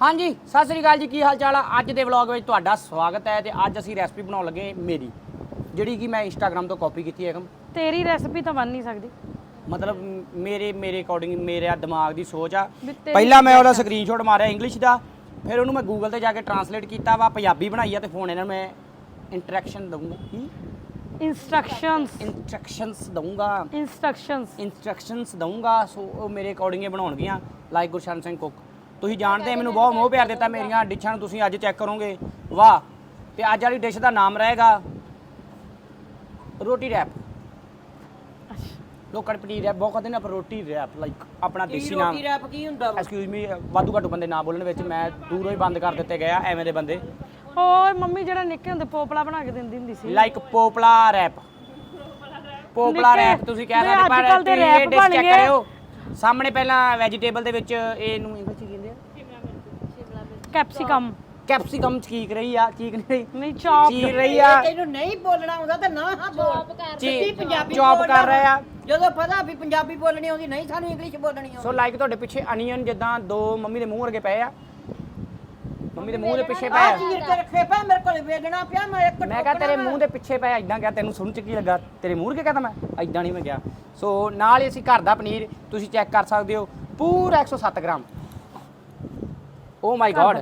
ਹਾਂਜੀ ਸਤਿ ਸ੍ਰੀ ਅਕਾਲ ਜੀ ਕੀ ਹਾਲ ਚਾਲ ਆ? ਅੱਜ ਦੇ ਵਲੌਗ ਵਿੱਚ ਤੁਹਾਡਾ ਸਵਾਗਤ ਹੈ ਤੇ ਅੱਜ ਅਸੀਂ ਰੈਸਪੀ ਬਣਾਉਣ ਲੱਗੇ ਮੇਰੀ ਜਿਹੜੀ ਕਿ ਮੈਂ ਇੰਸਟਾਗ੍ਰam ਤੋਂ ਕਾਪੀ ਕੀਤੀ ਹੈ ਤੇਰੀ ਰੈਸਪੀ ਤਾਂ ਬਣ ਨਹੀਂ ਸਕਦੀ। ਮਤਲਬ ਮੇਰੇ ਮੇਰੇ ਅਕੋਰਡਿੰਗ ਮੇਰੇ ਦਿਮਾਗ ਦੀ ਸੋਚ ਆ। ਵੀ ਤੇਰੀ ਪਹਿਲਾਂ ਮੈਂ ਉਹਦਾ ਸਕਰੀਨਸ਼ਾਟ ਮਾਰਿਆ ਇੰਗਲਿਸ਼ ਦਾ ਫਿਰ ਉਹਨੂੰ ਮੈਂ ਗੂਗਲ ਤੇ ਜਾ ਕੇ ਟਰਾਂਸਲੇਟ ਕੀਤਾ ਵਾ ਪੰਜਾਬੀ ਬਣਾਈ ਆ ਤੇ ਫੋਨ ਇਹਨਾਂ ਨੂੰ ਮੈਂ ਇੰਟਰੈਕਸ਼ਨ ਦਊਂਗਾ। ਕੀ? ਇਨਸਟਰਕਸ਼ਨਸ ਇੰਸਟਰਕਸ਼ਨਸ ਦਊਂਗਾ। ਇਨਸਟਰਕਸ਼ਨਸ ਇਨਸਟਰਕਸ਼ਨਸ ਦਊਂਗਾ ਸੋ ਉਹ ਮੇਰੇ ਅਕੋਰਡਿੰਗ ਹੀ ਬਣਾਉਣਗੀਆਂ ਲਾਈਕ ਗੁਰਸ਼ਨ ਸਿੰਘ ਕੁੱਕ। ਤੁਸੀਂ ਜਾਣਦੇ ਮੈਨੂੰ ਬਹੁਤ ਮੋਹ ਪਿਆਰ ਦਿੱਤਾ ਮੇਰੀਆਂ ਡਿਸ਼ਾਂ ਨੂੰ ਤੁਸੀਂ ਅੱਜ ਚੈੱਕ ਕਰੋਗੇ। ਵਾਹ ਤੇ ਅੱਜ ਵਾਲੀ ਡਿਸ਼ ਦਾ ਨਾਮ ਰਹੇਗਾ ਰੋਟੀ ਰੈਪ ਲੋਕਾਂ ਨੇ ਪਨੀਰ ਰੈਪ ਬਹੁਤ ਕਹਿੰਦੇ ਨੇ ਆਪਾਂ ਰੋਟੀ ਰੈਪ ਲਾਈਕ ਆਪਣਾ ਦੇਸੀ ਨਾਮ। ਰੋਟੀ ਰੈਪ ਕੀ ਹੁੰਦਾ ਵਾ? ਐਕਸਕਿਊਜ਼ ਮੀ ਵਾਧੂ ਘੱਟੂ ਬੰਦੇ ਨਾ ਬੋਲਣ ਵਿੱਚ ਮੈਂ ਦੂਰੋਂ ਹੀ ਬੰਦ ਕਰ ਦਿੱਤੇ ਗਏ ਆ ਐਵੇਂ ਦੇ ਬੰਦੇ। ਓਏ ਮੰਮੀ ਜਿਹੜਾ ਨਿੱਕੇ ਹੁੰਦੇ ਪੋਪਲਾ ਬਣਾ ਕੇ ਦਿੰਦੀ ਹੁੰਦੀ ਸੀ। ਲਾਈਕ ਪੋਪਲਾ ਰੈਪ ਪੋਪਲਾ ਰੈਪ ਤੁਸੀਂ ਕਹਿ ਸਕਦੇ ਪਰ ਅੱਜ-ਕੱਲ੍ਹ ਦੇ ਤੁਸੀਂ ਇਹ check ਗਏ। ਕਰਿਓ। ਸਾਹਮਣੇ ਪਹਿਲਾਂ ਵੈਜੀਟੇਬਲ ਦੇ ਵਿੱਚ ਕਹਿੰਦੇ ਆ ਕੈਪਸਿਕਮ। ਕੈਪਸਿਕਮ ਚੀਕ ਰਹੀ ਆ ਚੀਕ ਨਹੀਂ ਰਹੀ। ਨਹੀਂ ਚੌਪ। ਚੀਰ ਰਹੀ ਆ। ਤੈਨੂੰ ਨਹੀਂ ਬੋਲਣਾ ਆਉਂਦਾ ਤਾਂ ਨਾ ਹਾਂ ਬੋਲ। ਸਿੱਧੀ ਪੰਜਾਬੀ ਚੌਪ ਬੋਲ ਕਰ ਰਹੇ ਆ। ਜਦੋਂ ਪਤਾ ਵੀ ਪੰਜਾਬੀ ਬੋਲਣੀ ਆਉਂਦੀ ਨਹੀਂ ਸਾਨੂੰ ਇੰਗਲਿਸ਼ ਬੋਲਣੀ ਸੋ ਆਉਂਦੀ ਲਾਈਕ ਤੁਹਾਡੇ ਪਿੱਛੇ ਅਨੀਅਨ ਜਿੱਦਾਂ ਦੋ ਮੰਮੀ ਦੇ ਮੂੰਹ ਵਰਗੇ ਪਏ ਆ। ਮੰਮੀ ਦੇ ਮੂੰਹ ਦੇ ਪਿੱਛੇ ਪਏ ਆ। ਚੀਰ ਕੇ ਰੱਖੇ ਪਿਆ ਮੇਰੇ ਕੋਲ ਵੇਲਣਾ ਪਿਆ ਮੈਂ ਇੱਕ ਮੈਂ ਕਿਹਾ ਤੇਰੇ ਮੂੰਹ ਦੇ ਪਿੱਛੇ ਪਿਆ ਇਦਾਂ ਗਿਆ ਤੈਨੂੰ ਸੁਣ ਚ ਕੀ ਲੱਗਾ? ਤੇਰੇ ਮੂੰਹ ਕੇ ਕਹਤਾ ਮੈਂ ਇਦਾਂ ਨਹੀਂ ਮੈਂ ਗਿਆ ਸੋ ਨਾਲ ਹੀ ਅਸੀਂ ਘਰ ਦਾ ਪਨੀਰ ਤੁਸੀਂ ਚੈੱਕ ਕਰ ਸਕਦੇ ਹੋ ਪੂਰਾ 107 gram. Oh my god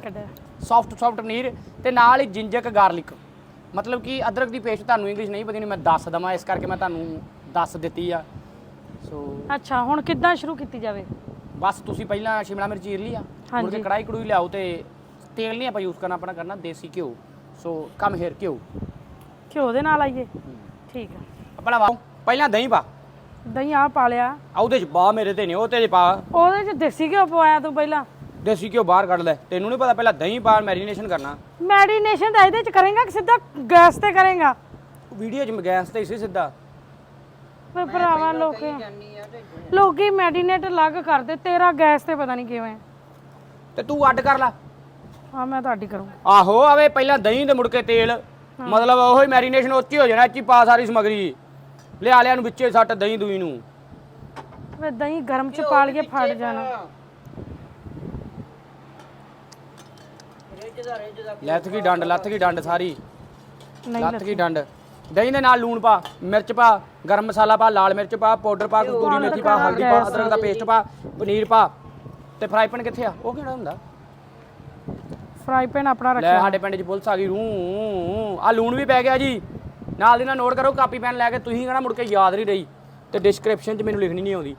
soft soft paneer ਤੇ ਨਾਲ ਹੀ ਜਿੰਜਕ ਗਾਰਲਿਕ ਮਤਲਬ ਕਿ ਅਦਰਕ ਦੀ ਪੇਸਟ ਤੁਹਾਨੂੰ ਇੰਗਲਿਸ਼ ਨਹੀਂ ਪਤਾ ਨਹੀਂ ਮੈਂ ਦੱਸ ਦਵਾਂ ਇਸ ਕਰਕੇ ਮੈਂ ਤੁਹਾਨੂੰ ਦੱਸ ਦਿੱਤੀ ਆ। ਸੋ ਅੱਛਾ ਹੁਣ ਕਿੱਦਾਂ ਸ਼ੁਰੂ ਕੀਤੀ ਜਾਵੇ? ਬਸ ਤੁਸੀਂ ਪਹਿਲਾਂ ਸ਼ਿਮਲਾ ਮਿਰਚ ਚੀਰ ਲਈ ਆ ਮੁੜ ਕੇ। ਕੜਾਈ ਕੜੂਈ ਲਿਆਓ ਤੇ ਤੇਲ ਨਹੀਂ ਆਪਾਂ ਯੂਜ਼ ਕਰਨਾ ਆਪਣਾ ਕਰਨਾ ਦੇਸੀ ਘਿਓ। ਸੋ ਕਮ ਹੇਅਰ ਘਿਓ। ਘਿਓ ਦੇ ਨਾਲ ਆਈਏ? ਠੀਕ ਆ। ਆਪਣਾ ਵਾ ਪਹਿਲਾਂ ਦਹੀਂ ਪਾ। ਦਹੀਂ ਆ ਪਾ ਲਿਆ। ਆ ਉਹਦੇ ਚ ਪਾ ਮੇਰੇ ਤੇ ਨਹੀਂ ਉਹ ਤੇ ਪਾ। ਉਹਦੇ ਚ ਦੇਸੀ ਘਿਓ ਪਵਾਇਆ ਤੂੰ ਪਹਿਲਾਂ? ਦੇਸੀ ਘਿਓ ਬਾਹਰ ਕੱਢ ਲੈ। ਤੈਨੂੰ ਨਹੀਂ ਪਤਾ ਪਹਿਲਾਂ ਦਹੀਂ ਪਾ ਮੈਰੀਨੇਸ਼ਨ ਕਰਨਾ। ਮੈਡੀਨੇਸ਼ਨ ਤਾਂ ਇਹਦੇ ਚ ਕਰੇਗਾ ਕਿ ਸਿੱਧਾ ਗੈਸ ਤੇ ਕਰੇਗਾ? ਵੀਡੀਓ ਚ ਗੈਸ ਤੇ ਹੀ ਸੀ ਸਿੱਧਾ। ਵੇ ਭਰਾਵਾ ਲੋਕ ਲੋਕੀ ਮੈਡੀਨੇਟ ਅਲੱਗ ਕਰਦੇ ਤੇਰਾ ਗੈਸ ਤੇ ਪਤਾ ਨਹੀਂ ਕਿਵੇਂ। ਤੇ ਤੂੰ ਅੱਡ ਕਰ ਲੈ। ਹਾਂ ਮੈਂ ਤੁਹਾਡੀ ਕਰੂੰ। ਆਹੋ ਆਵੇ ਪਹਿਲਾਂ ਦਹੀਂ ਤੇ ਮੁੜ ਕੇ ਤੇਲ। ਮਤਲਬ ਉਹੋ ਹੀ ਮੈਰੀਨੇਸ਼ਨ ਉੱਚੀ ਹੋ ਜਾਣਾ ਇੱਚੀ ਪਾ ਸਾਰੀ ਸਮਗਰੀ। ਲਿਆ ਲਿਆ ਨੂੰ ਵਿੱਚੇ ਸੱਟ ਦਹੀਂ ਦੂਈ ਨੂੰ। ਵੇ ਦਹੀਂ ਗਰਮ ਚ ਪਾ ਲਈਏ ਫੜ ਜਾਣਾ ਰਿੱਝ ਦਾ ਰਿੱਝ ਦਾ ਲੱਥ ਗਈ ਡੰਡ ਲੱਥ ਗਈ ਡੰਡ ਸਾਰੀ? ਲੱਥ ਗਈ ਡੰਡ? ਦਹੀਂ ਦੇ ਨਾਲ ਲੂਣ ਪਾ ਮਿਰਚ ਪਾ ਗਰਮ ਮਸਾਲਾ ਪਾ ਲਾਲ ਮਿਰਚ ਪਾ ਪਾਊਡਰ ਪਾ ਕਸਤੂਰੀ ਮੇਥੀ ਪਾ ਹਲਦੀ ਪਾ ਅਦਰਕ ਦਾ ਪੇਸਟ ਪਾ ਪਨੀਰ ਪਾ। ਤੇ ਫਰਾਈ ਪੈਨ ਕਿੱਥੇ ਆ? ਉਹ ਕਿਹੜਾ ਹੁੰਦਾ? ਫਰਾਈ ਪੈਨ ਆਪਣਾ ਲੈ ਰੱਖਿਆ। ਸਾਡੇ ਪਿੰਡ 'ਚ ਪੁਲਿਸ ਆ ਗਈ ਰੂ ਆ ਲੂਣ ਵੀ ਪੈ ਗਿਆ ਜੀ। ਨਾਲ ਦੀ ਨਾਲ ਨੋਟ ਕਰੋ ਕਾਪੀ ਪੈਨ ਲੈ ਕੇ ਤੁਸੀਂ ਕਹਿਣਾ ਮੁੜ ਕੇ ਯਾਦ ਨਹੀਂ ਰਹੀ। ਤੇ ਡਿਸਕ੍ਰਿਪਸ਼ਨ 'ਚ ਮੈਨੂੰ ਲਿਖਣੀ ਨਹੀਂ ਆਉਂਦੀ।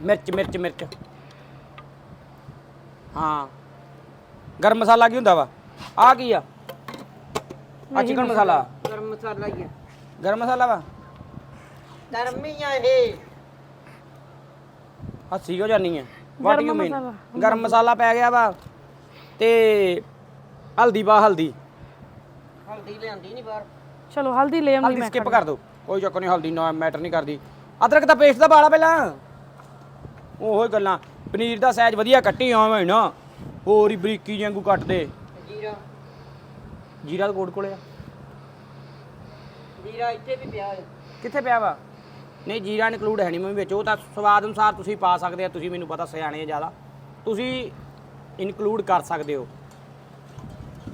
ਮਿਰਚ ਮਿਰਚ ਮਿਰਚ। ਹਾਂ। ਗਰਮ ਮਸਾਲਾ ਕੀ ਹੁੰਦਾ ਵਾ? ਆ ਕੀ ਆ? ਆ ਚਿਕਨ ਮਸਾਲਾ। ਗਰਮ ਮਸਾਲਾ ਹੀ ਆ। ਗਰਮ ਮਸਾਲਾ ਵਾ? ਗਰਮੀ ਆ ਇਹ। ਹੱਸੀ ਹੋ ਜਾਨੀ ਹੈ ਵਾਟ ਗਰਮ ਯੂ ਮੀਨ? ਮਸਾਲਾ। ਗਰਮ ਮਸਾਲਾ ਪੈ ਗਿਆ ਵਾ ਤੇ ਹਲਦੀ ਪਾ ਹਲਦੀ। ਹਲਦੀ ਲਿਆਂਦੀ ਨਹੀਂ ਬਾਹਰ। ਚਲੋ ਹਲਦੀ ਲੈ ਆਉਂਦੀ ਹਲਦੀ ਮੈਂ ਸਕਿਪ ਕਰ ਦਿਓ ਕੋਈ ਚੱਕਰ ਨਹੀਂ ਹਲਦੀ ਨਾ ਮੈਟਰ ਨਹੀਂ ਕਰਦੀ। ਅਦਰਕ ਦਾ ਪੇਸਟ ਦਾ ਪਾਲਾ ਪਹਿਲਾਂ। ਉਹੋ ਹੀ ਗੱਲਾਂ। ਪਨੀਰ ਦਾ ਸਾਈਜ਼ ਵਧੀਆ ਕੱਟੀ ਆਵੇਂ ਨਾ। ਹੋਰ ਹੀ ਬਰੀਕੀ ਵਾਂਗੂ ਕੱਟ ਦੇ ਜੀਰਾ ਜੀਰਾ ਕੋਟ ਕੋਲੇ ਆ। ਜੀਰਾ ਇੱਥੇ ਵੀ ਪਿਆ ਹੈ ਕਿੱਥੇ ਪਿਆ ਵਾ? ਨਹੀਂ ਜੀਰਾ ਇਨਕਲੂਡ ਹੈ ਨਹੀਂ ਮੈਂ ਵਿੱਚ। ਉਹ ਤਾਂ ਸਵਾਦ ਅਨੁਸਾਰ ਤੁਸੀਂ ਪਾ ਸਕਦੇ ਆ ਤੁਸੀਂ ਮੈਨੂੰ ਪਤਾ ਸਿਆਣੇ ਆ ਜ਼ਿਆਦਾ। ਤੁਸੀਂ ਇਨਕਲੂਡ ਕਰ ਸਕਦੇ ਹੋ।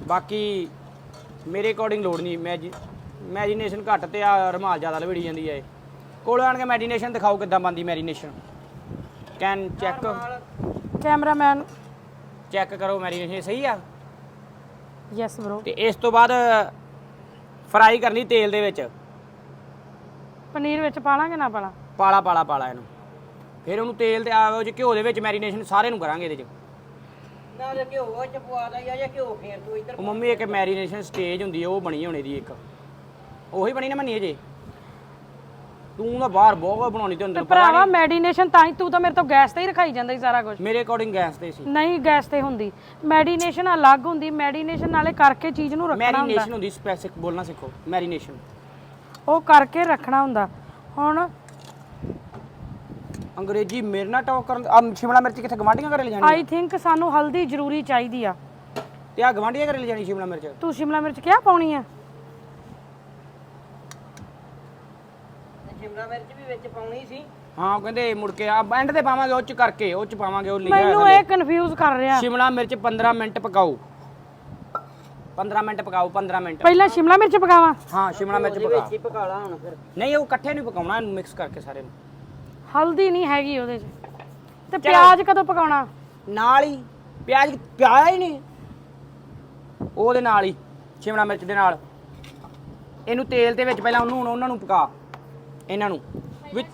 ਬਾਕੀ ਮੇਰੇ ਅਕੋਰਡਿੰਗ ਲੋੜ ਨਹੀਂ। ਮੈਂ ਮੈਰੀਨੇਸ਼ਨ ਘੱਟ ਤੇ ਆ ਰਮਾਲ ਜ਼ਿਆਦਾ ਲਵੇੜੀ ਜਾਂਦੀ ਹੈ ਕੋਲ ਆਣ ਕੇ ਮੈਰੀਨੇਸ਼ਨ ਦਿਖਾਓ ਕਿੱਦਾਂ ਬਣਦੀ marination can check cameraman check ਕਰੋ ਮੈਰੀਨੇਸ਼ਨ ਸਹੀ ਆ? ਯੈਸ ਬ్రో ਤੇ ਇਸ ਤੋਂ ਬਾਅਦ ਫਰਾਈ ਕਰਨੀ ਤੇਲ ਦੇ ਵਿੱਚ। ਪਨੀਰ ਵਿੱਚ ਪਾਲਾਂਗੇ ਨਾ ਪਾਲਾਂ ਪਾਲਾ ਪਾਲਾ ਪਾਲਾ ਇਹਨੂੰ। ਫਿਰ ਉਹਨੂੰ ਤੇਲ ਤੇ ਆ ਉਹ ਚ ਘਿਓ ਦੇ ਵਿੱਚ ਮੈਰੀਨੇਸ਼ਨ ਸਾਰੇ ਨੂੰ ਕਰਾਂਗੇ ਇਹਦੇ ਚ। ਨਾਲ ਘਿਓ ਚ ਪਵਾ ਦਾ ਜਾਂ ਘਿਓ ਫੇਰ ਤੂੰ ਇੱਧਰ ਉਹ ਮੰਮੀ ਇੱਕ ਮੈਰੀਨੇਸ਼ਨ ਸਟੇਜ ਹੁੰਦੀ ਉਹ ਬਣੀ ਹੋਣੀ ਦੀ ਇੱਕ। ਉਹੀ ਬਣੀ ਨਾ ਮੰਨੀ ਜੇ? ਤੂੰ ਨਾ ਬਾਹਰ ਬਹੁਤ ਬਣਾਉਣੀ ਤੇ ਅੰਦਰ ਪਤਾ ਭਰਾਵਾ ਮੈਡੀਨੇਸ਼ਨ ਤਾਂ ਹੀ ਤੂੰ ਤਾਂ ਮੇਰੇ ਤੋਂ ਗੈਸ ਤੇ ਹੀ ਰਖਾਈ ਜਾਂਦਾ ਸੀ ਸਾਰਾ ਕੁਝ ਮੇਰੇ ਅਕੋਰਡਿੰਗ ਗੈਸ ਤੇ ਸੀ। ਨਹੀਂ ਗੈਸ ਤੇ ਹੁੰਦੀ। ਮੈਡੀਨੇਸ਼ਨ ਅਲੱਗ ਹੁੰਦੀ। ਮੈਡੀਨੇਸ਼ਨ ਨਾਲੇ ਕਰਕੇ ਚੀਜ਼ ਨੂੰ ਰੱਖਣਾ ਹੁੰਦਾ। ਮੈਰੀਨੇਸ਼ਨ ਹੁੰਦੀ ਸਪੈਸਿਫਿਕ ਬੋਲਣਾ ਸਿੱਖੋ। ਮੈਰੀਨੇਸ਼ਨ ਉਹ ਕਰਕੇ ਰੱਖਣਾ ਹੁੰਦਾ। ਹੁਣ ਅੰਗਰੇਜ਼ੀ ਮੇਰੇ ਨਾਲ ਟਾਕ ਕਰਨ ਆ ਸ਼ਿਮਲਾ ਮਿਰਚ ਕਿੱਥੇ ਗਵਾਂਡੀਆਂ ਘਰੇ ਲੈ ਜਾਣੀ ਆਈ ਥਿੰਕ ਸਾਨੂੰ ਹਲਦੀ ਜ਼ਰੂਰੀ ਚਾਹੀਦੀ ਆ। ਤੇ ਆ ਗਵਾਂਡੀਆਂ ਘਰੇ ਲੈ ਜਾਣੀ ਸ਼ਿਮਲਾ ਮਿਰਚ? ਤੂੰ ਸ਼ਿਮਲਾ ਮਿਰਚ ਕਿਆ ਪਾਉਣੀ ਆ? ਸ਼ਿਮਲਾ ਮਿਰਚ ਵੀ ਵਿੱਚ ਪਾਉਣੀ ਸੀ। ਹਾਂ ਕਹਿੰਦੇ ਮੁੜ ਕੇ ਆ ਐਂਡ ਤੇ ਪਾਵਾਂਗੇ ਉਹ ਚ ਕਰਕੇ ਉਹ ਚ ਪਾਵਾਂਗੇ ਉਹ ਲਿਖਿਆ ਮੈਨੂੰ। ਇਹ ਕਨਫਿਊਜ਼ ਕਰ ਰਿਹਾ। ਸ਼ਿਮਲਾ ਮਿਰਚ 15 ਮਿੰਟ ਪਕਾਓ। 15 ਮਿੰਟ ਪਕਾਓ 15 ਮਿੰਟ। ਪਹਿਲਾਂ ਸ਼ਿਮਲਾ ਮਿਰਚ ਪਕਾਵਾਂ? ਹਾਂ ਸ਼ਿਮਲਾ ਮਿਰਚ ਉਹਦੇ ਪਕਾ ਵਿੱਚ ਹੀ ਪਕਾ। ਲਾ ਹੁਣ ਫਿਰ। ਨਹੀਂ ਉਹ ਇਕੱਠੇ ਨਹੀਂ ਪਕਾਉਣਾ ਇਹਨੂੰ ਮਿਕਸ ਕਰਕੇ ਸਾਰੇ ਨੂੰ। ਹਲਦੀ ਨਹੀਂ ਹੈਗੀ ਉਹਦੇ 'ਚ। ਤੇ ਪਿਆਜ਼ ਕਦੋਂ ਪਕਾਉਣਾ? ਨਾਲ ਹੀ। ਪਿਆਜ਼ ਪਿਆਇਆ ਹੀ ਨਹੀਂ। ਉਹਦੇ ਨਾਲ ਹੀ ਸ਼ਿਮਲਾ ਮਿਰਚ ਦੇ ਨਾਲ। ਇਹਨੂੰ ਤੇਲ ਦੇ ਵਿੱਚ ਪਹਿਲਾਂ ਉਹਨੂੰ ਉਹਨਾਂ ਨੂੰ ਪਕਾ। ਇਹਨਾਂ ਨੂੰ। ਵਿੱਚ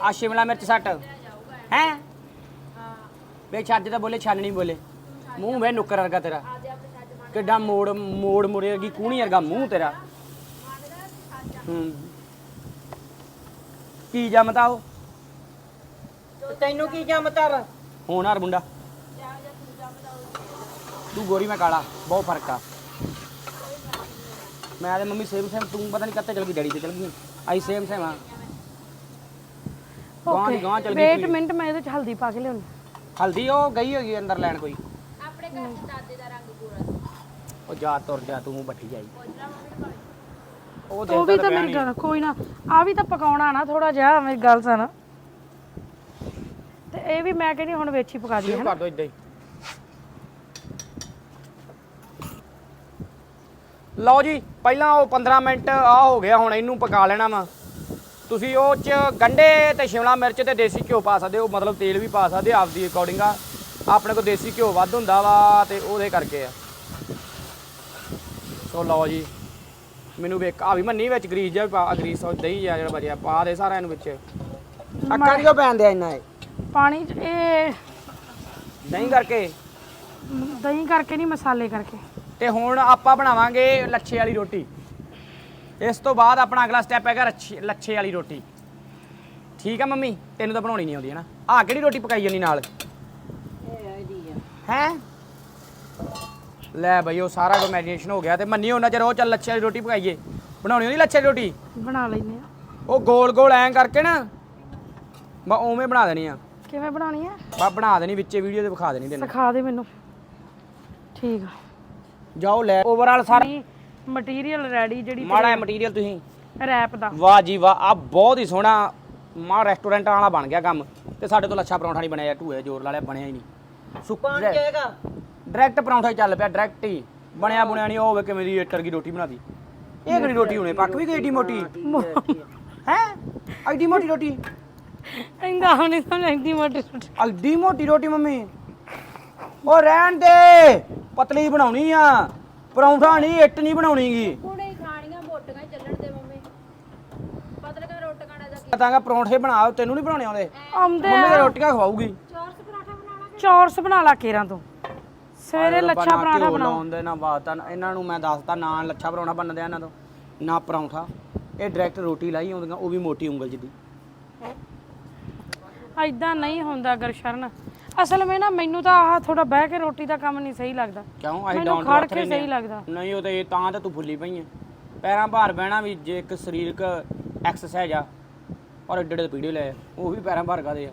ਆ ਸ਼ਿਮਲਾ ਮਿਰਚ ਸੱਟ। ਹੈ? ਵੇ ਛੱਜ ਤਾਂ ਬੋਲੇ ਛੱਲ ਨਹੀਂ ਬੋਲੇ। ਮੂੰਹ ਵੇ ਨੁੱਕਰ ਵਰਗਾ ਤੇਰਾ। ਕਿੱਡਾ ਮੋੜ ਮੋੜ ਮੁੜੇ ਵਰਗੀ ਕੂਣੀ ਵਰਗਾ ਮੂੰਹ ਤੇਰਾ। ਹੂੰ। ਕੀ ਜਮਤਾ ਉਹ? ਤੇ ਤੈਨੂੰ ਕੀ ਜੰਮਤਾ ਵਾ ਹੋਣਾਰ ਮੁੰਡਾ। ਤੂੰ ਗੋਰੀ ਮੈਂ ਕਾਲਾ ਬਹੁਤ ਫ਼ਰਕ ਆ। ਮੈਂ ਤੇ ਮੰਮੀ ਸੇਮ ਸੇਮ ਤੂੰ ਪਤਾ ਨਹੀਂ ਕਿੱਥੇ ਚਲ ਗਈ ਡੈਡੀ ਤੇ ਚਲ ਗਈ। ਆਈ ਸੇਮ ਸੇਮ ਆ। ਗਾਂ ਦੀ ਗਾਂ ਚਲ ਗਈ ਵੇਟ। ਮਿੰਟ ਮੈਂ ਇਹਦੇ 'ਚ ਹਲਦੀ ਪਾ ਕੇ ਲਿਆਉਣੀ। ਹਲਦੀ ਉਹ ਗਈ ਹੋਗੀ ਅੰਦਰ ਲੈਣ ਕੋਈ। ਆਪਣੇ ਘਰ ਦੇ ਦਾਦੇ ਦਾ ਰੰਗ ਗੋਰਾ ਉਹ ਜਾ ਤੁਰ ਜਾ ਤੂੰ ਬੱਠੀ ਜਾਈ। ਉਹ ਉਹ ਦੇਖਦਾ ਵੀ ਤਾਂ ਮੇਰੀ ਨੀ। ਗੱਲ ਕੋਈ ਨਾ ਆ ਵੀ ਤਾਂ ਪਕਾਉਣਾ ਨਾ ਥੋੜਾ ਜਿਹਾ ਮੇਰੀ ਗੱਲ ਸੁਣ। ਤੇ ਇਹ ਵੀ ਮੈਂ ਕਹਿੰਦੀ ਹੁਣ ਵਿੱਚ ਪਕਾ ਦਈਏ ਸ਼ੁਰੂ ਕਰ ਦੋ ਇਦਾਂ ਹੀ। ਲਓ ਜੀ ਪਹਿਲਾਂ ਉਹ 15 ਮਿੰਟ ਆ ਹੋ ਗਿਆ ਹੁਣ ਇਹਨੂੰ ਪਕਾ ਲੈਣਾ ਵਾ। ਤੁਸੀਂ ਉਹ ਚ ਗੰਡੇ ਤੇ ਸ਼ਿਮਲਾ ਮਿਰਚ ਤੇ ਦੇਸੀ ਘਿਓ ਪਾ ਸਕਦੇ ਹੋ ਮਤਲਬ ਤੇਲ ਵੀ ਪਾ ਸਕਦੇ ਆਪਦੀ ਅਕੋਰਡਿੰਗ ਆ। ਆਪਣੇ ਕੋਲ ਦੇਸੀ ਘਿਓ ਵੱਧ ਹੁੰਦਾ ਵਾ ਤੇ ਉਹਦੇ ਕਰਕੇ ਆ। ਸੋ ਲਓ ਜੀ ਮੈਨੂੰ ਵੇਖ ਆ ਵੀ ਮੰਨੀ ਵਿੱਚ ਗਰੀਸ ਜਿਹਾ ਵੀ ਪਾ ਗਰੀਸ ਉਹ ਦਹੀਂ ਜਿਹਾ ਜਿਹੜਾ ਬਚਿਆ ਪਾ ਦੇ ਸਾਰਾ ਇਹਨੂੰ ਵਿੱਚ। ਅੱਖਾਂ ਕਿਉਂ ਪੈਂਦੇ ਆ ਇੰਨਾ ਇਹ? ਪਾਣੀ 'ਚ ਇਹ ਦਹੀਂ ਕਰਕੇ? ਦਹੀਂ ਕਰਕੇ ਨਹੀਂ ਮਸਾਲੇ ਕਰਕੇ। ਤੇ ਹੁਣ ਆਪਾਂ ਬਣਾਵਾਂਗੇ ਲੱਛੇ ਵਾਲੀ ਰੋਟੀ। ਇਸ ਤੋਂ ਬਾਅਦ ਆਪਣਾ ਅਗਲਾ ਸਟੈਪ ਹੈਗਾ ਰੱਛੇ- ਲੱਛੇ ਵਾਲੀ ਰੋਟੀ। ਠੀਕ ਆ ਮੰਮੀ? ਤੈਨੂੰ ਤਾਂ ਬਣਾਉਣੀ ਨਹੀਂ ਆਉਂਦੀ ਹੈ ਨਾ ਆਹ ਕਿਹੜੀ ਰੋਟੀ ਪਕਾਈ ਜਾਨੀ ਨਾਲ? ਹੈ? ਲੈ ਬਈ ਉਹ ਸਾਰਾ ਕੁਝ ਮੈਰੀਨੇਸ਼ਨ ਹੋ ਗਿਆ ਤੇ ਮੰਨੀ ਉਹਨਾਂ ਚਿਰ ਉਹ ਚੱਲ ਲੱਛੇ ਵਾਲੀ ਰੋਟੀ ਪਕਾਈਏ। ਬਣਾਉਣੀ ਹੁੰਦੀ ਲੱਛੇ ਦੀ ਰੋਟੀ? ਬਣਾ ਲੈਨੇ ਆ। ਉਹ ਗੋਲ ਗੋਲ ਐਂ ਕਰਕੇ ਨਾ ਬਾ ਉਵੇਂ ਬਣਾ ਦੇਣੀ ਆ। ਕਿਵੇਂ ਬਣਾਉਣੀ ਆ? ਬਾ ਬਣਾ ਦੇਣੀ ਵਿੱਚੇ ਵੀਡੀਓ ਤੇ ਵਿਖਾ ਦੇਣੀ ਤੈਨੂੰ। ਸਿਖਾ ਦੇ ਮੈਨੂੰ। ਠੀਕ ਆ। ਜਾਓ ਲੈ ਓਵਰਆਲ ਸਾਰਾ ਮਟੀਰੀਅਲ ਰੈਡੀ ਜਿਹੜੀ ਮਾੜਾ ਮਟੀਰੀਅਲ ਤੁਸੀਂ। ਰੈਪ ਦਾ। ਵਾਹ ਜੀ ਵਾਹ ਆ ਬਹੁਤ ਹੀ ਸੋਹਣਾ ਮਾ ਰੈਸਟੋਰੈਂਟਾਂ ਵਾਲਾ ਬਣ ਗਿਆ ਕੰਮ। ਤੇ ਸਾਡੇ ਤੋਂ ਲੱਛਾ ਪਰੌਂਠਾ ਨਹੀਂ ਬਣਿਆ ਯਾਰ ਢੂਏ ਜ਼ੋਰ ਲਾ ਲਿਆ ਬਣਿਆ ਹੀ ਨਹੀਂ। ਸੁੱਕ ਬਣ ਜਾਏਗਾ ਡਾਇਰੈਕਟ ਪਰੌਂਠਾ ਹੀ ਚੱਲ ਪਿਆ ਡਾਇਰੈਕਟ ਹੀ। ਬਣਿਆ ਬਣਿਆ ਨਹੀਂ ਉਹ ਹੋਵੇ ਕਿਵੇਂ ਦੀ ਏਟਰ ਦੀ ਰੋਟੀ ਬਣਾਦੀ ਇਹ ਕਿਹੜੀ ਰੋਟੀ ਹੁਣੇ ਪੱਕ ਵੀ ਗਈ ਏਡੀ ਮੋਟੀ? ਹੈ? ਐਡੀ ਮੋਟੀ ਰੋਟੀ? ਇੰਦਾ ਹੁਣੀ ਮੋਟੀ ਰੋਟੀ। ਐਡੀ ਮੋਟੀ ਰੋਟੀ ਮੰਮੀ। ਉਹ ਰਹਿਣ ਦੇ। ਪਤਲੀ ਬਣਾਉਣੀ ਆ। ਪਰੌਂਠਾ ਨਹੀਂ ਇੱਟ ਨਹੀਂ ਬਣਾਉਣੀਗੀ। ਕੁੜੇ ਹੀ ਖਾਣੀਆਂ ਮੋਟੀਆਂ ਹੀ ਚੱਲਣ ਦੇ ਮੰਮੀ। ਪਤਲੇ ਕਾ ਰੋਟੀਆਂ ਦਾ ਕੀ? ਤਾਂਗਾ ਪਰੌਂਠੇ ਬਣਾ ਤੈਨੂੰ ਨਹੀਂ ਬਣਾਉਣੇ ਆਉਂਦੇ? ਆਉਂਦੇ ਮੰਮੀ ਆ ਰੋਟੀਆਂ ਖਵਾਊਗੀ। ਚੌਰਸ ਪਰਾਠਾ ਬਣਾ ਲਾਂਗੇ ਚੌਰਸ ਬਣਾ ਲਾ ਕੇਰਾਂ ਤੋਂ। ਸਵੇਰੇ ਲੱਛਾ ਪਰਾਠਾ ਘਿਓ ਬਣਾਓ। ਲਾਉਂਦੇ ਨਾ ਬਾਤਾਂ ਇਹਨਾਂ ਨੂੰ ਮੈਂ ਦੱਸਤਾ ਨਾ ਲੱਛਾ ਪਰੌਂਠਾ ਬਣਦੇ ਇਹਨਾਂ ਤੋਂ ਨਾ ਪਰੌਂਠਾ। ਇਹ ਡਾਇਰੈਕਟ ਰੋਟੀ ਲਾਈ ਆਉਂਦੀਆਂ ਉਹ ਵੀ ਮੋਟੀ ਉਂਗਲ ਜਿੱਦੀ। ਐਦਾਂ ਨਹੀਂ ਹੁੰਦਾ ਗਰਸ਼ਰਨ ਅਸਲ ਵਿੱਚ ਨਾ ਮੈਨੂੰ ਤਾਂ ਆਹ ਥੋੜਾ ਬਹਿ ਕੇ ਰੋਟੀ ਦਾ ਕੰਮ ਨਹੀਂ ਸਹੀ ਲੱਗਦਾ। ਕਿਉਂ? ਮੈਨੂੰ ਡਾਊਨ ਖੜ ਕੇ ਸਹੀ ਲੱਗਦਾ। ਨਹੀਂ ਉਹ ਤੇ ਤਾਂ ਤਾਂ ਤੂੰ ਫੁੱਲੀ ਪਈ ਐ ਪੈਰਾਂ ਭਾਰ ਬਹਿਣਾ ਵੀ ਜੇ ਇੱਕ ਸਰੀਰਕ ਐਕਸਰਸਾਈਜ਼ ਆ ਔਰ ਏਡੇ ਏਡੇ ਵੀਡੀਓ ਲੈ ਉਹ ਵੀ ਪੈਰਾਂ ਭਾਰ ਕਾਦੇ ਆ?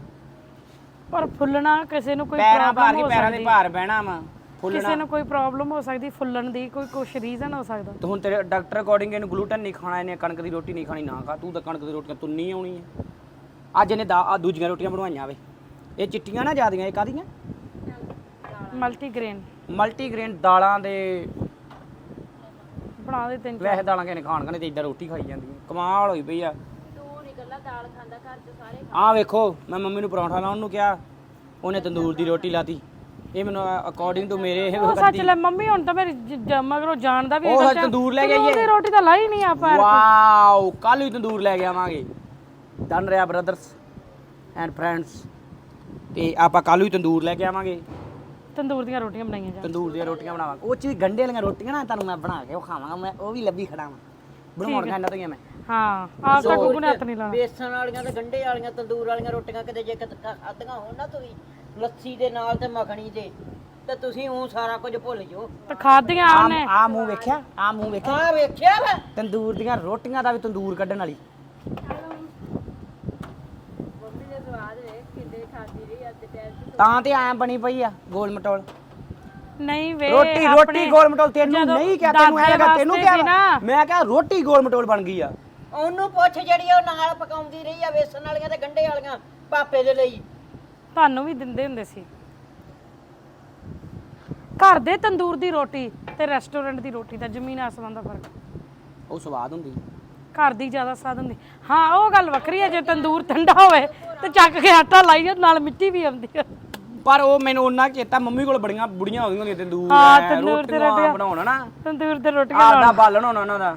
ਪਰ ਫੁੱਲਣਾ ਕਿਸੇ ਨੂੰ ਕੋਈ ਪੈਰਾਂ ਭਾਰ ਪ੍ਰੋਬਲਮ ਕੇ ਹੋ ਪੈਰਾਂ ਦੇ ਸਕਦੀ। ਭਾਰ ਬਹਿਣਾ ਵਾ ਕਿਸੇ ਨੂੰ ਕੋਈ ਪ੍ਰੋਬਲਮ ਹੋ ਸਕਦੀ ਫੁੱਲਣ ਦੀ ਕੋਈ ਕੁਛ ਰੀਜ਼ਨ ਹੋ ਸਕਦਾ। ਤੇ ਹੁਣ ਤੇਰੇ ਡਾਕਟਰ ਅਕੋਰਡਿੰਗ ਇਹਨੂੰ ਗਲੂਟਨ ਨਹੀਂ ਖਾਣਾ ਇਹਨੇ ਕਣਕ ਦੀ ਰੋਟੀ ਨਹੀਂ ਖਾਣੀ ਨਾ ਖਾ। ਤੂੰ ਤਾਂ ਕਣਕ ਦੀ ਰੋਟੀਆਂ ਤੁੰਨੀ ਆਉਣੀ ਹੈ ਅੱਜ ਇਹਨੇ ਦਾ ਆ ਦੂਜੀਆਂ ਰੋਟੀਆਂ ਬਣਵਾਈਆਂ ਵੇ। ਇਹ ਚਿੱਟੀਆਂ ਨਾ ਜਿਆਦੀਆਂ ਇਹ ਕਾਦੀਆਂ ਮਲਟੀਗ੍ਰੇਨ। ਮਲਟੀਗ੍ਰੇਨ ਦਾਲਾਂ ਦੇ ਬਣਾ ਦੇ ਤਿੰਨ ਵੈਸੇ ਦਾਲਾਂ ਕਿਨੇ ਖਾਣ ਕਨੇ ਤੇ ਇਦਾਂ ਰੋਟੀ ਖਾਈ ਜਾਂਦੀ ਹੈ। ਕਮਾਲ ਹੋਈ ਪਈ ਆ। ਤੂੰ ਨਹੀਂ ਗੱਲਾਂ ਦਾਲ ਖਾਂਦਾ ਘਰ ਚ ਸਾਰੇ ਆਹ ਵੇਖੋ ਮੈਂ ਮੰਮੀ ਨੂੰ ਪਰੌਂਠਾ ਲਾਉਣ ਨੂੰ ਕਿਹਾ ਉਹਨੇ ਤੰਦੂਰ ਦੀ ਰੋਟੀ ਲਾਤੀ। ਇਹ ਮੈਨੂੰ ਅਕੋਰਡਿੰਗ ਟੂ ਮੇਰੇ ਇਹ ਉਹ ਸੱਚ ਲੈ ਮੰਮੀ ਹੁਣ ਤਾਂ ਮੇਰੀ ਜ- ਜ- ਮਗਰੋਂ ਜਾਣਦਾ ਵੀ ਉਹ ਸੱਚ ਤੰਦੂਰ ਲੈ ਕੇ ਆਈਏ। ਦੀ ਰੋਟੀ ਤਾਂ ਲਾਈ ਨਹੀਂ ਆਪਾਂ ਵਾਓ ਕੱਲ ਹੀ ਤੰਦੂਰ ਲੈ ਕੇ ਆਵਾਂਗੇ। ਡਨ ਰਿਹਾ ਬ੍ਰਦਰਸ ਐਂਡ ਫਰੈਂਡਸ ਤੇ ਆਪਾਂ ਕੱਲ ਹੀ ਤੰਦੂਰ ਲੈ ਕੇ ਆਵਾਂਗੇ। ਤੰਦੂਰ ਦੀਆਂ ਰੋਟੀਆਂ ਬਣਾਈਆਂ ਜਾ ਤੰਦੂਰ ਦੀਆਂ ਰੋਟੀਆਂ ਬਣਾਵਾਂਗੇ। ਉਹ ਚ ਵੀ ਗੰਡੇ ਵਾਲੀਆਂ ਰੋਟੀਆਂ ਨਾ ਤੁਹਾਨੂੰ ਮੈਂ ਬਣਾ ਕੇ ਉਹ ਖਾਵਾਂਗਾ ਮੈਂ ਉਹ ਵੀ ਲੱਭੀ ਖੜਾ ਵਾਂ। ਬਣਾਉਣ ਖਾਣਾ ਤੋਂ ਹੀ ਆ ਮੈਂ। ਹਾਂ ਆਪ ਤਾਂ ਗੁੱਗੂ ਨੇ ਹੱਥ ਨਹੀਂ ਲਾਣਾ ਬੇਸਣ ਵਾਲੀਆਂ ਤੇ ਗੰਢੇ ਵਾਲੀਆਂ ਤੰਦੂਰ ਵਾਲੀਆਂ ਰੋਟੀਆਂ ਕਿਤੇ ਜੇ ਖਾਧੀਆਂ ਹੋਣ ਨਾ ਤੁਸੀਂ ਲੱਸੀ ਦੇ ਨਾਲ ਤੇ ਮੱਖਣੀ ਦੇ ਤੇ ਤੁਸੀਂ ਉਹ ਸਾਰਾ ਕੁਝ ਭੁੱਲ ਜਾਓ। ਤੇ ਖਾਧੀਆਂ ਆ ਉਹਨੇ। ਆ ਮੂੰਹ ਵੇਖਿਆ ਆ ਮੂੰਹ ਵੇਖਿਆ। ਆ ਵੇਖਿਆ ਵਾ। ਤੰਦੂਰ ਦੀਆਂ ਰੋਟੀਆਂ ਦਾ ਵੀ ਤੰਦੂਰ ਕੱਢਣ ਵਾਲੀ ਮੰਮੀ ਦੇ ਸਵਾਦ ਵੇਖ ਕਿੰਨੇ ਖਾਂਦੀ ਰਹੀ ਅੱਜ ਦੇ ਟਾਈਮ ਤਾਂ ਤੇ ਐ ਬਣੀ ਪਈ ਆ ਗੋਲ ਮਟੋਲ। ਨਹੀਂ ਵੇ ਰੋਟੀ ਰੋਟੀ ਗੋਲ ਮਟੋਲ ਤੈਨੂੰ ਨਹੀਂ ਕਿਹਾ ਤੈਨੂੰ ਐ ਕਿਹਾ ਤੈਨੂੰ ਕਿਹਾ। ਮੈਂ ਕਿਹਾ ਰੋਟੀ ਗੋਲ ਮਟੋਲ ਬਣ ਗਈ ਆ। ਉਹਨੂੰ ਪੁੱਛ ਜਿਹੜੀ ਉਹ ਨਾਲ ਪਕਾਉਂਦੀ ਰਹੀ ਆ ਵੇਸਣ ਵਾਲੀਆਂ ਤੇ ਗੰਢੇ ਵਾਲੀਆਂ ਪਾਪੇ ਦੇ ਲਈ। ਤੁਹਾਨੂੰ ਵੀ ਦਿੰਦੇ ਹੁੰਦੇ ਸੀ। ਘਰ ਦੇ ਤੰਦੂਰ ਦੀ ਰੋਟੀ ਤੇ ਰੈਸਟੋਰੈਂਟ ਦੀ ਰੋਟੀ ਦਾ ਜ਼ਮੀਨ ਆਸਮਾਨ ਦਾ ਫ਼ਰਕ। ਉਹ ਸਵਾਦ ਹੁੰਦੀ। ਘਰ ਦੀ ਜ਼ਿਆਦਾ ਸਵਾਦ ਹੁੰਦੀ। ਹਾਂ ਉਹ ਗੱਲ ਵੱਖਰੀ ਹੈ ਜੇ ਤੰਦੂਰ ਠੰਡਾ ਹੋਵੇ ਤੇ ਚੱਕ ਕੇ ਆਟਾ ਲਾਈ ਨਾਲ ਮਿੱਟੀ ਵੀ ਆਉਂਦੀ ਹੈ ਪਰ ਉਹ ਮੈਨੂੰ ਉਹਨਾਂ ਚੇਤਾ ਮੰਮੀ ਕੋਲ ਬੜੀਆਂ ਬੁੜੀਆਂ ਹੋ ਗਈਆਂ ਤੰਦੂਰ ਹਾਂ, ਐ, ਤੰਦੂਰ ਤੇ ਰੋਟੀਆਂ ਰੋਟੀਆਂ। ਬਣਾਉਣਾ ਨਾ ਤੰਦੂਰ ਤੇ ਰੋਟੀਆਂ ਆਦਾ ਬਾਲਣ ਹੋਣਾ ਉਹਨਾਂ ਦਾ।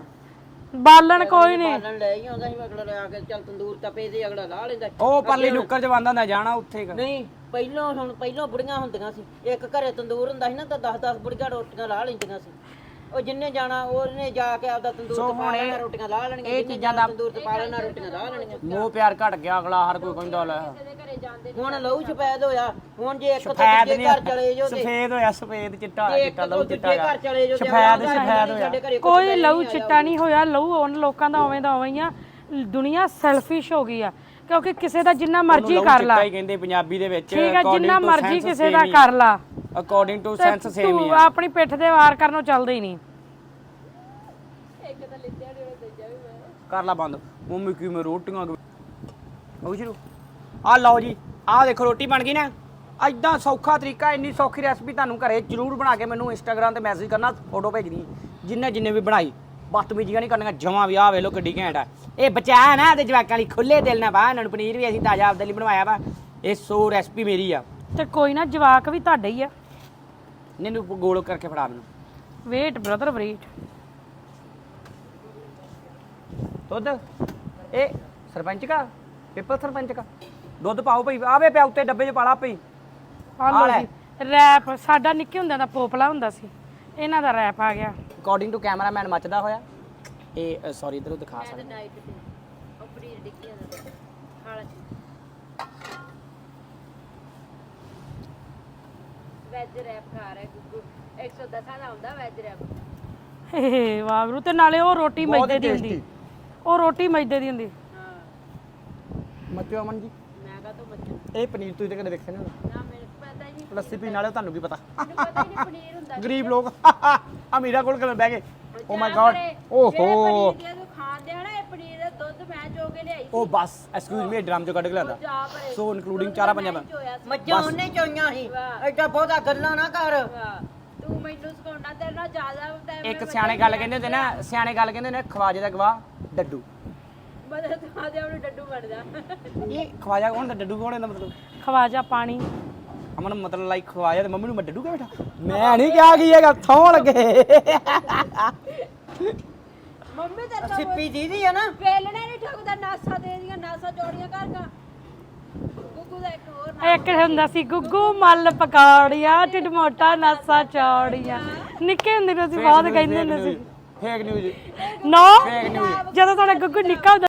ਬਾਲਣ ਕੋਈ ਨਹੀਂ। ਬਾਲਣ ਲੈ ਹੀ ਆਉਂਦਾ ਸੀ ਅਗਲਾ ਲਿਆ ਕੇ ਚੱਲ ਤੰਦੂਰ ਤਪੇ ਤੇ ਅਗਲਾ ਲਾ ਲੈਂਦਾ। ਉਹ ਪਰਲੀ ਨੁੱਕਰ ਚ ਬੰਦਾ ਹੁੰਦਾ ਜਾਣਾ ਉੱਥੇ ਕ- ਨਹੀਂ ਪਹਿਲੋਂ ਹੁਣ ਪਹਿਲੋਂ ਬੁੜੀਆਂ ਹੁੰਦੀਆਂ ਸੀ। ਇੱਕ ਘਰੇ ਤੰਦੂਰ ਹੁੰਦਾ ਸੀ ਨਾ ਤਾਂ 10 10 ਬੁੜੀਆਂ ਰੋਟੀਆਂ ਲਾ ਲੈਂਦੀਆਂ ਸੀ। ਉਹ ਜਿੰਨੇ ਜਾਣਾ ਉਹਨੇ ਜਾ ਕੇ ਆਪਦਾ ਤੰਦੂਰ ਤੇ ਪਾ ਲੈਣਾ ਰੋਟੀਆਂ ਲਾ ਲੈਣੀਆਂ ਜਿੰਨੇ ਜਾਣਾ ਤੰਦੂਰ ਤੇ ਪਾ ਲੈਣਾ ਰੋਟੀਆਂ ਲਾ ਲੈਣੀਆਂ ਮੋਹ ਪਿਆਰ ਘਟ ਗਿਆ ਅਗਲਾ ਹਰ ਕੋਈ ਕਹਿੰਦਾ ਲੈ। ਹੁਣ ਲਹੂ ਸਫੈਦ ਹੋਇਆ ਹੁਣ ਜੇ ਇੱਕ ਤੋਂ ਦੂਜੇ ਘਰ ਚਲੇ ਜਾਓ ਤੇ ਸਫੇਦ ਹੋਇਆ ਸਫੇਦ ਚਿੱਟਾ ਜੇ ਚਿੱਟਾ ਲਹੂ ਦੂਜੇ ਚਿੱਟਾ ਘਰ ਚਲੇ ਸਫੈਦ ਸਫੈਦ ਹੋਇਆ। ਕੋਈ ਲਹੂ ਚਿੱਟਾ ਨਹੀਂ ਹੋਇਆ ਲਹੂ ਉਹਨਾਂ ਲੋਕਾਂ ਦਾ ਉਵੇਂ ਦਾ ਉਵੇਂ ਹੀ ਆ। ਦੁਨੀਆ ਸੈਲਫਿਸ਼ ਹੋ ਗਈ ਆ ਕਿਉਂਕਿ ਕਿਸੇ ਦਾ ਜਿੰਨਾ ਮਰਜ਼ੀ ਕਰ ਲਾ। ਚਿੱਟਾ ਹੀ ਕਹਿੰਦੇ ਪੰਜਾਬੀ ਦੇ ਵਿੱਚ ਠੀਕ ਹੈ ਜਿੰਨਾ ਮਰਜ਼ੀ ਕਿਸੇ ਦਾ ਕਰ ਲਾ। ਅਕੋਰਡਿੰਗ ਟੂ ਸੈਂਸ ਸੇਮ ਹੀ ਤੂੰ ਆ। ਆਪਣੀ ਪਿੱਠ ਦੇ ਵਾਰ ਕਰਨੋਂ ਚੱਲਦਾ ਹੀ ਨਹੀਂ। ਕਰ ਲਾ ਬੰਦ। ਮੰਮੀ ਕੀ ਮੈਂ ਰੋਟੀਆਂ ਹੋ ਸ਼ੁਰੂ ਆ ਲਓ ਜੀ ਆ ਦੇਖੋ ਰੋਟੀ ਬਣ ਗਈ ਨਾ। ਐਦਾਂ ਸੌਖਾ ਤਰੀਕਾ ਇੰਨੀ ਸੌਖੀ ਰੈਸਪੀ ਤੁਹਾਨੂੰ ਘਰੇ ਜਰੂਰ ਬਣਾ ਕੇ ਮੈਨੂੰ ਇੰਸਟਾਗ੍ਰam ਤੇ ਮੈਸੇਜ ਕਰਨਾ ਫੋਟੋ ਭੇਜਣੀ। ਜਿੰਨੇ ਜਿੰਨੇ ਵੀ ਬਣਾਈ ਬਦਤਮੀਜ਼ੀਆਂ ਨਹੀਂ ਕਰਨੀਆਂ ਜਮਾਂ ਵੀ ਆ ਵੇ ਲੋ ਕਿੱਡੀ ਘੈਂਟ ਆ। ਇਹ ਬਚਾ ਹੈ ਨਾ ਤੇ ਜਵਾਕਾਂ ਲਈ ਖੁੱਲੇ ਦਿਲ ਨਾਲ ਬਾ ਇਹਨਾਂ ਨੂੰ ਪਨੀਰ ਵੀ ਅਸੀਂ ਤਾਜ਼ਾ ਆਪਦੇ ਲਈ ਬਣਵਾਇਆ ਵਾ। ਇਹ ਸੋ ਰੈਸਪੀ ਮੇਰੀ ਆ। ਤੇ ਕੋਈ ਨਾ ਜਵਾਕ ਵੀ ਤੁਹਾਡਾ ਹੀ ਆ। ਇਹਨੂੰ ਗੋਲ ਕਰਕੇ ਫੜਾ ਮੈਨੂੰ। ਵੇਟ ਬ੍ਰਦਰ ਵੇਟ ਦੁੱਧ। ਇਹ ਸਰਪੰਚ ਕਾ? ਪੇਪਰ ਸਰਪੰਚ ਕਾ? ਦੁੱਧ ਪਾਓ ਭਈ। ਆਵੇ ਪਿਆ ਉੱਤੇ ਡੱਬੇ 'ਚ ਪਾਲਾ ਭਈ। ਆ ਆ ਲੋ ਲੈ। ਜੀ ਰੈਪ। ਸਾਡਾ ਨਿੱਕੇ ਹੁੰਦਿਆਂ ਦਾ ਪੋਪਲਾ ਹੁੰਦਾ ਸੀ। ਇਹਨਾਂ ਦਾ ਰੈਪ ਆ ਗਿਆ। ਅਕੋਰਡਿੰਗ ਟੂ ਕੈਮਰਾਮੈਨ ਮੱਚਦਾ ਹੋਇਆ। ਇਹ ਸੌਰੀ ਇਧਰੋਂ ਦਿਖਾ ਸਕਦਾ। ਨਾਈਟ ਤੇ ਉਹ ਪਨੀਰ ਟਿੱਕੀਆਂ ਦਾ ਖਾਲਾ ਵੈਜ ਰੈਪ ਖਾ ਰਿਹਾ ਗੁੱਗੂ। 110 ਦਾ ਹੁੰਦਾ ਵੈਜ ਰੈਪ ਹੇ ਵਾਗਰੂ ਤੇ ਨਾਲੇ ਉਹ ਰੋਟੀ ਬਹੁਤ ਮੈਦੇ ਦੀ ਹੀ ਹੁੰਦੀ। tasty। ਉਹ ਰੋਟੀ ਮੈਦੇ ਦੀ ਹੁੰਦੀ। ਹਾਂ। ਮੱਚਿਓ ਅਮਨ ਜੀ। ਮੈਂ ਕਾ ਤੋਂ ਮੱਛੀ ਇਹ ਪਨੀਰ ਤੁਸੀਂ ਤਾਂ ਕਦੇ ਵੇਖਿਆ ਨਹੀਂ ਹੋਣਾ। ਨਾ ਮੈਨੂੰ ਪਤਾ ਹੀ ਨਹੀਂ ਲੱਸੀ ਪੀਣ ਵਾਲੇ ਤੁਹਾਨੂੰ ਕੀ ਪਤਾ? ਮੈਨੂੰ ਪਤਾ ਹੀ ਨਹੀਂ ਪਨੀਰ ਹੁੰਦਾ ਗਰੀਬ ਲੋਕ। ਅਮੀਰਾ ਕੋਲ ਕਿਵੇਂ ਬਹਿ ਗਏ? ਓ ਮਾਈ ਫਿਰ ਓਹੋ ਜਿਹੜੇ ਪਨੀਰ ਦੇ ਤੂੰ ਖਾਂਦੇ ਆ ਨਾ ਇਹ ਪਨੀਰ ਦਾ ਦੁੱਧ ਮੈਂ ਚੋ ਕੇ ਲਿਆਈ ਉਹ ਬਸ ਐਕਸਕਿਊਜ਼ ਮੀ ਡਰਮ ਚੋਂ ਕੱਢ ਕੇ ਲਿਆਂਦਾ। ਜਾ ਭਰੇ ਸੋ ਇਨਕਲੂਡਿੰਗ ਚਾਰਾ ਪੰਜਾਂ ਦਾ ਚੋਇਆ ਸੀ। ਮੱਝਾਂ ਉਹਨੇ ਚੋਈਆਂ ਸੀ। ਵਾਹ। ਐਡਾ ਬਹੁਤਾ ਗੱਲਾਂ ਨਾ ਕਰ। ਵਾਹ, ਤੂੰ ਮੈਨੂੰ ਸਿਖਾਉਣਾ ਤੇਰੇ ਨਾਲ ਜ਼ਿਆਦਾ ਟਾਈਮ ਇੱਕ ਸਿਆਣੇ ਗੱਲ ਕਹਿੰਦੇ ਹੁੰਦੇ ਨਾ ਸਿਆਣੇ ਗੱਲ ਕਹਿੰਦੇ ਨੇ ਖਵਾਜੇ ਦਾ ਗਵਾਹ ਡੱਡੂ। ਮਦਦ ਤੂੰ ਆਦੇ ਉਹਨੂੰ ਡੱਡੂ ਬਣ ਜਾ ਇਹ ਖਵਾਜਾ ਕੌਣ ਹੁੰਦਾ ਡੱਡੂ ਕੌਣ ਹੁੰਦਾ ਮਤਲਬ? ਖਵਾਜਾ ਪਾਣੀ। ਅਮਨ ਮਤਲਬ ਲਾਈਕ ਖਵਾਜਾ ਤੇ ਮੰਮੀ ਨੂੰ ਮੈਂ ਡੱਡੂ ਕਿਹਾ ਬੇਟਾ ਮੈਂ ਨਹੀਂ ਕਿਹਾ ਕੀ ਹੈਗਾ ਥੋਂ ਲੱਗੇ। ਮੰਮੀ ਤੇ ਤਾਂ ਸਿੱਪੀ ਦੀਦੀ ਆ ਨਾ। ਵੇਲਣੇ ਨਹੀਂ ਠੋਕਦਾ ਨਾਸਾ ਦੇ ਦੀਆਂ ਨਾਸਾ ਜੋੜੀਆਂ ਕਰ ਗਾ ਗੁੱਗੂ ਦਾ ਇੱਕ ਹੋਰ ਨਾ ਇੱਕ ਹੁੰਦਾ ਸੀ ਗੁੱਗੂ ਮੱਲ ਪਕੌੜੀਆਂ ਢਿੱਡ ਮੋਟਾ ਨਾਸਾ ਚੌੜੀਆਂ। ਨਿੱਕੇ ਹੁੰਦੇ ਨੂੰ ਅਸੀਂ ਬਹੁਤ ਕਹਿੰਦੇ ਹੁੰਦੇ ਸੀ। ਫੇਕ ਨਿਊਜ਼ ਨੋ ਜਦੋਂ ਤੁਹਾਡਾ ਗੁੱਗੂ ਨਿੱਕਾ ਹੁੰਦਾ